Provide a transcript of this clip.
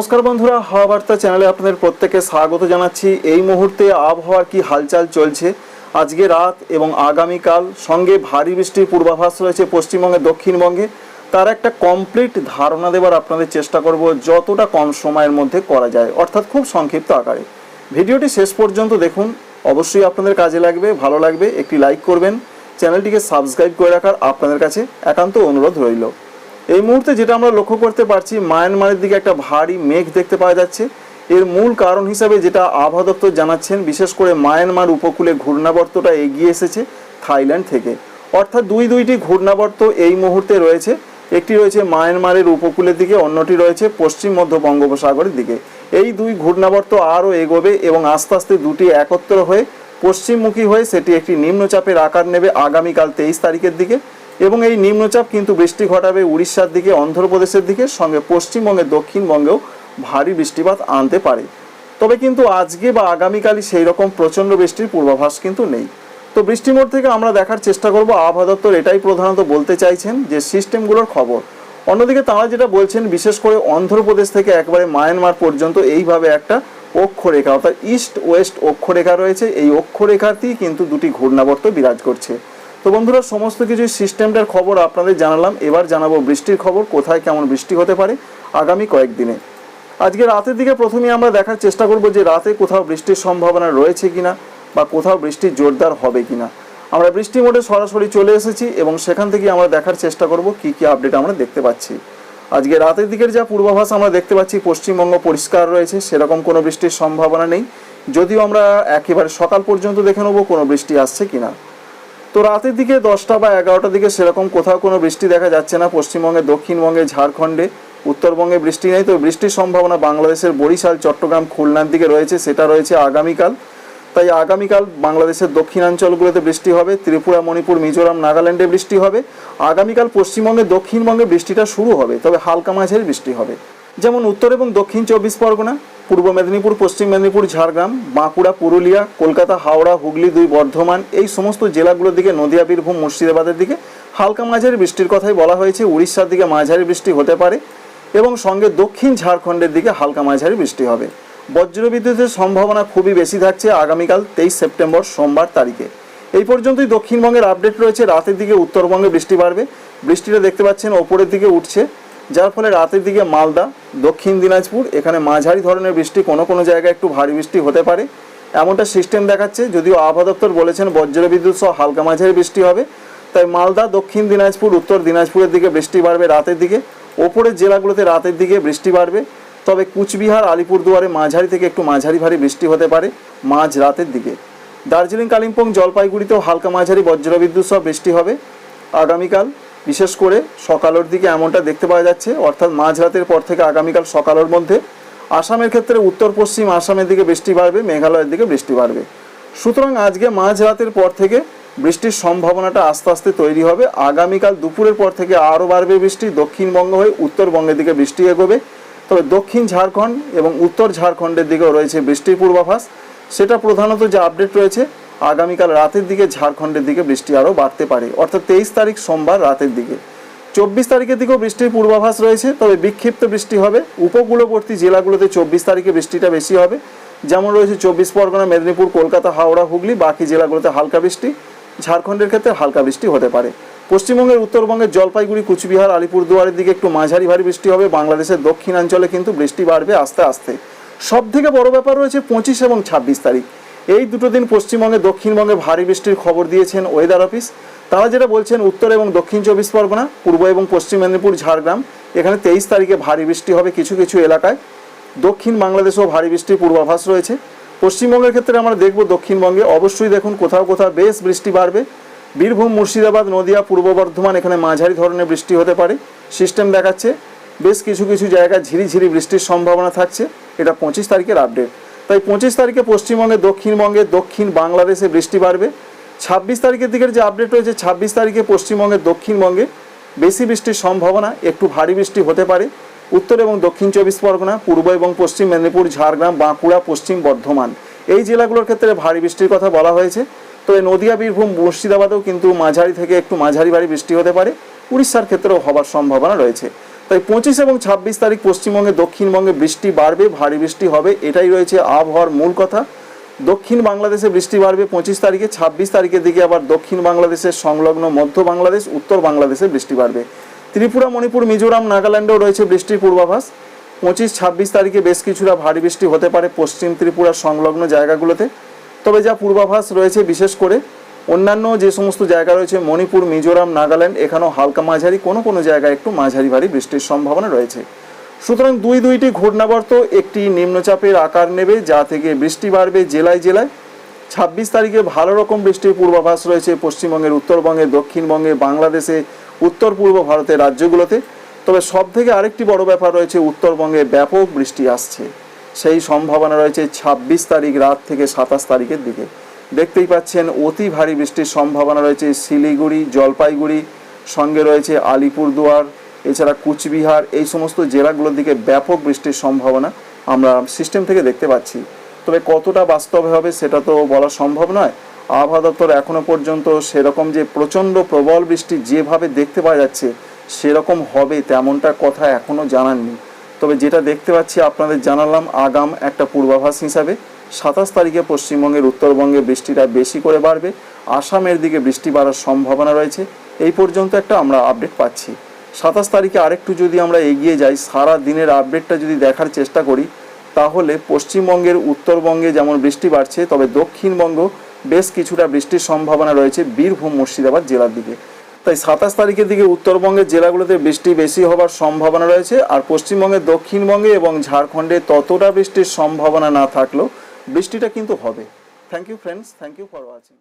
নমস্কার বন্ধুরা হাওয়া বার্তা চ্যানেলে আপনাদের প্রত্যেকে স্বাগত জানাচ্ছি। এই মুহূর্তে আবহাওয়ার কি হালচাল চলছে? আজকে রাত এবং আগামীকাল সঙ্গে ভারী বৃষ্টির পূর্বাভাস রয়েছে পশ্চিমবঙ্গে, দক্ষিণবঙ্গে। তার একটা কমপ্লিট ধারণা দেবার আপনাদের চেষ্টা করব, যতটা কম সময়ের মধ্যে করা যায়, অর্থাৎ খুব সংক্ষিপ্ত আকারে। ভিডিওটি শেষ পর্যন্ত দেখুন, অবশ্যই আপনাদের কাজে লাগবে, ভালো লাগবে, একটি লাইক করবেন। চ্যানেলটিকে সাবস্ক্রাইব করে রাখার আপনাদের কাছে একান্ত অনুরোধ রইল। এই মুহূর্তে যেটা আমরা লক্ষ্য করতে পারছি, মায়ানমারের দিকে একটা ভারী মেঘ দেখতে পাওয়া যাচ্ছে। এর মূল কারণ হিসাবে যেটা আবহাওয়া দপ্তর জানাচ্ছেন, বিশেষ করে মায়ানমার উপকূলে ঘূর্ণাবর্তটা এগিয়ে এসেছে থাইল্যান্ড থেকে। অর্থাৎ দুই দুইটি ঘূর্ণাবর্ত এই মুহূর্তে রয়েছে। একটি রয়েছে মায়ানমারের উপকূলের দিকে, অন্যটি রয়েছে পশ্চিম মধ্য বঙ্গোপসাগরের দিকে। এই দুই ঘূর্ণাবর্ত আরও এগোবে এবং আস্তে আস্তে দুটি একত্র হয়ে পশ্চিমমুখী হয়ে সেটি একটি নিম্নচাপের আকার নেবে আগামীকাল তেইশ তারিখের দিকে। এবং এই নিম্নচাপ কিন্তু বৃষ্টি ঘটাবে উড়িষ্যার দিকে, অন্ধ্রপ্রদেশের দিকে, সঙ্গে পশ্চিমবঙ্গের দক্ষিণবঙ্গেও ভারী বৃষ্টিপাত আনতে পারে। তবে কিন্তু আজকে বা আগামীকালই সেই রকম প্রচণ্ড বৃষ্টির পূর্বাভাস কিন্তু নেই। তো বৃষ্টি মোড় থেকে আমরা দেখার চেষ্টা করব, আবহাওয়া দপ্তর এটাই প্রধানত বলতে চাইছেন যে সিস্টেমগুলোর খবর। অন্যদিকে তারা যেটা বলছেন, বিশেষ করে অন্ধ্রপ্রদেশ থেকে একবারে মায়ানমার পর্যন্ত এইভাবে একটা অক্ষরেখা, অর্থাৎ ইস্ট ওয়েস্ট অক্ষরেখা রয়েছে। এই অক্ষরেখাতেই কিন্তু দুটি ঘূর্ণাবর্ত বিরাজ করছে। তো বন্ধুরা, সমস্ত কিছু সিস্টেমটার খবর আপনাদের জানালাম। এবার জানাব বৃষ্টির খবর, কোথায় কেমন বৃষ্টি হতে পারে আগামী কয়েকদিনে। আজকে রাতের দিকে প্রথমে আমরা দেখার চেষ্টা করব যে রাতে কোথাও বৃষ্টির সম্ভাবনা রয়েছে কিনা বা কোথাও বৃষ্টি জোরদার হবে কিনা। আমরা বৃষ্টি মোডে সরাসরি চলে এসেছি এবং সেখান থেকে আমরা দেখার চেষ্টা করব কি কি আপডেট আমরা দেখতে পাচ্ছি। আজকে রাতের দিকের যা পূর্বাভাস আমরা দেখতে পাচ্ছি, পশ্চিমবঙ্গ পরিষ্কার রয়েছে, সেরকম কোনো বৃষ্টির সম্ভাবনা নেই। যদিও আমরা একেবারে সকাল পর্যন্ত দেখে নেব কোনো বৃষ্টি আসছে কিনা। তো রাতের দিকে দশটা বা এগারোটার দিকে সেরকম কোথাও কোনো বৃষ্টি দেখা যাচ্ছে না। পশ্চিমবঙ্গে, দক্ষিণবঙ্গে, ঝাড়খণ্ডে, উত্তরবঙ্গে বৃষ্টি নেই। তো বৃষ্টির সম্ভাবনা বাংলাদেশের বরিশাল, চট্টগ্রাম, খুলনার দিকে রয়েছে, সেটা রয়েছে আগামীকাল। তাই আগামীকাল বাংলাদেশের দক্ষিণাঞ্চলগুলোতে বৃষ্টি হবে। ত্রিপুরা, মণিপুর, মিজোরাম, নাগাল্যান্ডে বৃষ্টি হবে। আগামীকাল পশ্চিমবঙ্গে, দক্ষিণবঙ্গে বৃষ্টিটা শুরু হবে, তবে হালকা মাঝারি বৃষ্টি হবে। যেমন উত্তর এবং দক্ষিণ চব্বিশ পরগনা। পূর্ব মেদিনীপুর, পশ্চিম মেদিনীপুর, ঝাড়গ্রাম, বাঁকুড়া, পুরুলিয়া, কলকাতা, হাওড়া, হুগলি, দুই বর্ধমান এই সমস্ত জেলাগুলোর দিকে, নদিয়া, বীরভূম, মুর্শিদাবাদের দিকে হালকা মাঝারি বৃষ্টির কথাই বলা হয়েছে। উড়িষ্যার দিকে মাঝারি বৃষ্টি হতে পারে এবং সঙ্গে দক্ষিণ ঝাড়খণ্ডের দিকে হালকা মাঝারি বৃষ্টি হবে। বজ্রবিদ্যুতের সম্ভাবনা খুবই বেশি থাকছে আগামীকাল তেইশ সেপ্টেম্বর সোমবার তারিখে। এই পর্যন্তই দক্ষিণবঙ্গের আপডেট রয়েছে। রাতের দিকে উত্তরবঙ্গে বৃষ্টি বাড়বে। বৃষ্টিটা দেখতে পাচ্ছেন, ওপরের দিকে উঠছে। যার ফলে রাতের দিকে মালদা, দক্ষিণ দিনাজপুর, এখানে মাঝারি ধরনের বৃষ্টি কোনো কোনো জায়গায় একটু ভারী বৃষ্টি হতে পারে। এমনটা সিস্টেম দেখাচ্ছে, যদিও আবহাওয়া দপ্তর বলেছেন বজ্রবিদ্যুৎ সহ হালকা মাঝারি বৃষ্টি হবে। তাই মালদা, দক্ষিণ দিনাজপুর, উত্তর দিনাজপুরের দিকে বৃষ্টি বাড়বে রাতের দিকে। ওপরের জেলাগুলোতে রাতের দিকে বৃষ্টি বাড়বে। তবে কুচবিহার, আলিপুরদুয়ারে মাঝারি থেকে একটু মাঝারি ভারী বৃষ্টি হতে পারে মাঝ রাতের দিকে। দার্জিলিং, কালিম্পং, জলপাইগুড়িতেও হালকা মাঝারি বজ্রবিদ্যুৎ সহ বৃষ্টি হবে। আগামীকাল বিশেষ করে সকালের দিকে এমনটা দেখতে পাওয়া যাচ্ছে, অর্থাৎ মাঝরাতের পর থেকে আগামীকাল সকালের মধ্যে আসামের ক্ষেত্রে উত্তর পশ্চিম আসামের দিকে বৃষ্টি বাড়বে, মেঘালয়ের দিকে বৃষ্টি বাড়বে। সুতরাং আজকে মাঝরাতের পর থেকে বৃষ্টির সম্ভাবনাটা আস্তে আস্তে তৈরি হবে। আগামীকাল দুপুরের পর থেকে আরও বাড়বে বৃষ্টি, দক্ষিণবঙ্গ হয়ে উত্তরবঙ্গের দিকে বৃষ্টি এগোবে। তবে দক্ষিণ ঝাড়খণ্ড এবং উত্তর ঝাড়খণ্ডের দিকেও রয়েছে বৃষ্টির পূর্বাভাস। সেটা প্রধানত যে আপডেট রয়েছে আগামীকাল রাতের দিকে ঝাড়খণ্ডের দিকে বৃষ্টি আরও বাড়তে পারে। অর্থাৎ তেইশ তারিখ সোমবার রাতের দিকে। চব্বিশ তারিখের দিকেও বৃষ্টির পূর্বাভাস রয়েছে, তবে বিক্ষিপ্ত বৃষ্টি হবে। উপকূলবর্তী জেলাগুলোতে চব্বিশ তারিখে বৃষ্টিটা বেশি হবে। যেমন রয়েছে চব্বিশ পরগনা, মেদিনীপুর, কলকাতা, হাওড়া, হুগলি, বাকি জেলাগুলোতে হালকা বৃষ্টি। ঝাড়খণ্ডের ক্ষেত্রে হালকা বৃষ্টি হতে পারে। পশ্চিমবঙ্গের উত্তরবঙ্গের জলপাইগুড়ি, কুচবিহার, আলিপুরদুয়ারের দিকে একটু মাঝারি ভারী বৃষ্টি হবে। বাংলাদেশের দক্ষিণাঞ্চলে কিন্তু বৃষ্টি বাড়বে আস্তে আস্তে। সব থেকে বড় ব্যাপার রয়েছে পঁচিশ এবং ছাব্বিশ তারিখ। এই দুটো দিন পশ্চিমবঙ্গে, দক্ষিণবঙ্গে ভারী বৃষ্টির খবর দিয়েছেন ওয়েদার অফিস তারা যেটা বলছেন, উত্তর এবং দক্ষিণ চব্বিশ পরগনা, পূর্ব এবং পশ্চিম মেদিনীপুর, ঝাড়গ্রাম, এখানে তেইশ তারিখে ভারী বৃষ্টি হবে কিছু কিছু এলাকায়। দক্ষিণ বাংলাদেশেও ভারী বৃষ্টির পূর্বাভাস রয়েছে। পশ্চিমবঙ্গের ক্ষেত্রে আমরা দেখব দক্ষিণবঙ্গে। অবশ্যই দেখুন, কোথাও কোথাও বেশ বৃষ্টি বাড়বে। বীরভূম, মুর্শিদাবাদ, নদিয়া, পূর্ব বর্ধমান, এখানে মাঝারি ধরনের বৃষ্টি হতে পারে। সিস্টেম দেখাচ্ছে, বেশ কিছু কিছু জায়গায় ঝিরিঝিরি বৃষ্টির সম্ভাবনা থাকছে। এটা পঁচিশ তারিখের আপডেট তাই পঁচিশ তারিখে পশ্চিমবঙ্গে, দক্ষিণবঙ্গে, দক্ষিণ বাংলাদেশে বৃষ্টি বাড়বে। ছাব্বিশ তারিখের দিকের যে আপডেট রয়েছে, ছাব্বিশ তারিখে পশ্চিমবঙ্গের দক্ষিণবঙ্গে বেশি বৃষ্টির সম্ভাবনা, একটু ভারী বৃষ্টি হতে পারে। উত্তর এবং দক্ষিণ চব্বিশ পরগনা, পূর্ব এবং পশ্চিম মেদিনীপুর, ঝাড়গ্রাম, বাঁকুড়া, পশ্চিম বর্ধমান এই জেলাগুলোর ক্ষেত্রে ভারী বৃষ্টির কথা বলা হয়েছে। তো এই নদিয়া, বীরভূম, মুর্শিদাবাদেও কিন্তু মাঝারি থেকে একটু মাঝারি ভারী বৃষ্টি হতে পারে। উড়িষ্যার ক্ষেত্রেও হবার সম্ভাবনা রয়েছে। তাই পঁচিশ এবং ছাব্বিশ তারিখ পশ্চিমবঙ্গে, দক্ষিণবঙ্গে বৃষ্টি বাড়বে, ভারী বৃষ্টি হবে, এটাই রয়েছে আবহাওয়ার মূল কথা। দক্ষিণ বাংলাদেশে বৃষ্টি বাড়বে পঁচিশ তারিখে, ছাব্বিশ তারিখের দিকে আবার দক্ষিণ বাংলাদেশের সংলগ্ন মধ্য বাংলাদেশ, উত্তর বাংলাদেশে বৃষ্টি বাড়বে। ত্রিপুরা, মণিপুর, মিজোরাম, নাগাল্যান্ডেও রয়েছে বৃষ্টির পূর্বাভাস। পঁচিশ, ছাব্বিশ তারিখে বেশ কিছুটা ভারী বৃষ্টি হতে পারে পশ্চিম ত্রিপুরার সংলগ্ন জায়গাগুলোতে। তবে যা পূর্বাভাস রয়েছে বিশেষ করে অন্যান্য যে সমস্ত জায়গা রয়েছে, মণিপুর, মিজোরাম, নাগাল্যান্ড, এখানেও হালকা মাঝারি, কোনো কোনো জায়গায় একটু মাঝারি ভারী বৃষ্টির সম্ভাবনা রয়েছে। সুতরাং দুই দুইটি ঘূর্ণাবর্ত একটি নিম্নচাপের আকার নেবে, যা থেকে বৃষ্টি বাড়বে জেলায় জেলায়। ছাব্বিশ তারিখে ভালো রকম বৃষ্টির পূর্বাভাস রয়েছে পশ্চিমবঙ্গের উত্তরবঙ্গে দক্ষিণবঙ্গে, বাংলাদেশে, উত্তর পূর্ব ভারতের রাজ্যগুলোতে। তবে সব থেকে আরেকটি বড় ব্যাপার রয়েছে, উত্তরবঙ্গে ব্যাপক বৃষ্টি আসছে। সেই সম্ভাবনা রয়েছে ছাব্বিশ তারিখ রাত থেকে সাতাশ তারিখের দিকে। দেখতেই পাচ্ছেন, অতি ভারী বৃষ্টির সম্ভাবনা রয়েছে শিলিগুড়ি, জলপাইগুড়ি, সঙ্গে রয়েছে আলিপুরদুয়ার, এছাড়া কুচবিহার, এই সমস্ত জেলাগুলোর দিকে ব্যাপক বৃষ্টির সম্ভাবনা আমরা সিস্টেম থেকে দেখতে পাচ্ছি। তবে কতটা বাস্তবে হবে সেটা তো বলা সম্ভব নয়। আবহাওয়া দপ্তর এখনও পর্যন্ত সেরকম যে প্রচণ্ড প্রবল বৃষ্টি যেভাবে দেখতে পাওয়া যাচ্ছে, সেরকম হবে তেমনটা কথা এখনও জানাননি। তবে যেটা দেখতে পাচ্ছি, আপনাদের জানালাম আগাম একটা পূর্বাভাস হিসাবে। সাতাশ তারিখে পশ্চিমবঙ্গের উত্তরবঙ্গে বৃষ্টিটা বেশি করে বাড়বে। আসামের দিকে বৃষ্টি বাড়ার সম্ভাবনা রয়েছে। এই পর্যন্ত একটা আমরা আপডেট পাচ্ছি। সাতাশ তারিখে আরেকটু যদি আমরা এগিয়ে যাই, সারা দিনের আপডেটটা যদি দেখার চেষ্টা করি, তাহলে পশ্চিমবঙ্গের উত্তরবঙ্গে যেমন বৃষ্টি বাড়ছে, তবে দক্ষিণবঙ্গ বেশ কিছুটা বৃষ্টির সম্ভাবনা রয়েছে বীরভূম, মুর্শিদাবাদ জেলার দিকে। তাই সাতাশ তারিখের দিকে উত্তরবঙ্গের জেলাগুলোতে বৃষ্টি বেশি হবার সম্ভাবনা রয়েছে। আর পশ্চিমবঙ্গের দক্ষিণবঙ্গে এবং ঝাড়খণ্ডে ততটা বৃষ্টির সম্ভাবনা না থাকলেও বৃষ্টিটা কিন্তু হবে। Thank you friends thank you for watching